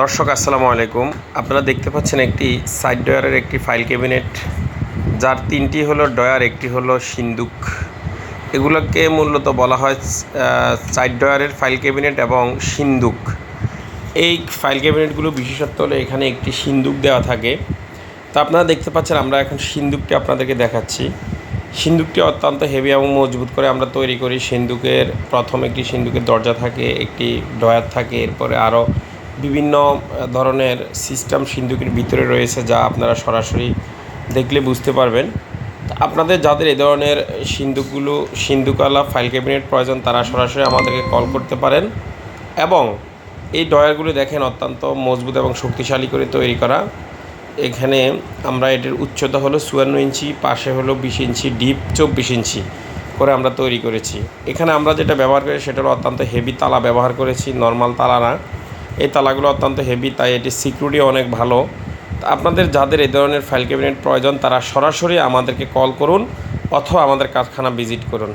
দর্শক, আসসালামু আলাইকুম। আপনারা দেখতে পাচ্ছেন একটি সাইড ডয়ারের একটি ফাইল ক্যাবিনেট। যার তিনটি হলো ডয়ার একটি হলো সিন্দুক। এগুলোকে মূলত বলা হয় সাইড ডয়ারের ফাইল ক্যাবিনেট এবং সিন্দুক। এই ফাইল ক্যাবিনেটগুলো বিশেষত্ব হলো এখানে একটি সিন্দুক দেওয়া থাকে। তা আপনারা দেখতে পাচ্ছেন, আমরা এখন সিন্দুকটি আপনাদেরকে দেখাচ্ছি। সিন্দুকটি অত্যন্ত হেভি এবং মজবুত করে আমরা তৈরি করি। সিন্দুকের প্রথম একটি সিন্দুকের দরজা থাকে, একটি ডয়ার থাকে, এরপরে আরও বিভিন্ন ধরনের সিস্টেম সিন্দুকের ভিতরে রয়েছে যা আপনারা সরাসরি দেখলে বুঝতে পারবেন। আপনাদের যাদের এই ধরনের সিন্দুকগুলো সিন্দুকওয়ালা ফাইল ক্যাবিনেট প্রয়োজন, তারা সরাসরি আমাদেরকে কল করতে পারেন এবং এই ডয়ারগুলো দেখেন অত্যন্ত মজবুত এবং শক্তিশালী করে তৈরি করা। এখানে আমরা এটির উচ্চতা হলো চুয়ান্ন ইঞ্চি, পাশে হলো বিশ ইঞ্চি, ডিপ চব্বিশ ইঞ্চি করে আমরা তৈরি করেছি। এখানে আমরা যেটা ব্যবহার করি সেটা হলো অত্যন্ত হেভি তালা ব্যবহার করেছি, নর্মাল তালা না। এই তালাগুলো অত্যন্ত হেভি তাই এটি সিকিউরিটি অনেক ভালো। আপনাদের যাদের এই ধরনের ফাইল ক্যাবিনেট প্রয়োজন, তারা সরাসরি আমাদেরকে কল করুন অথবা আমাদের কারখানা ভিজিট করুন।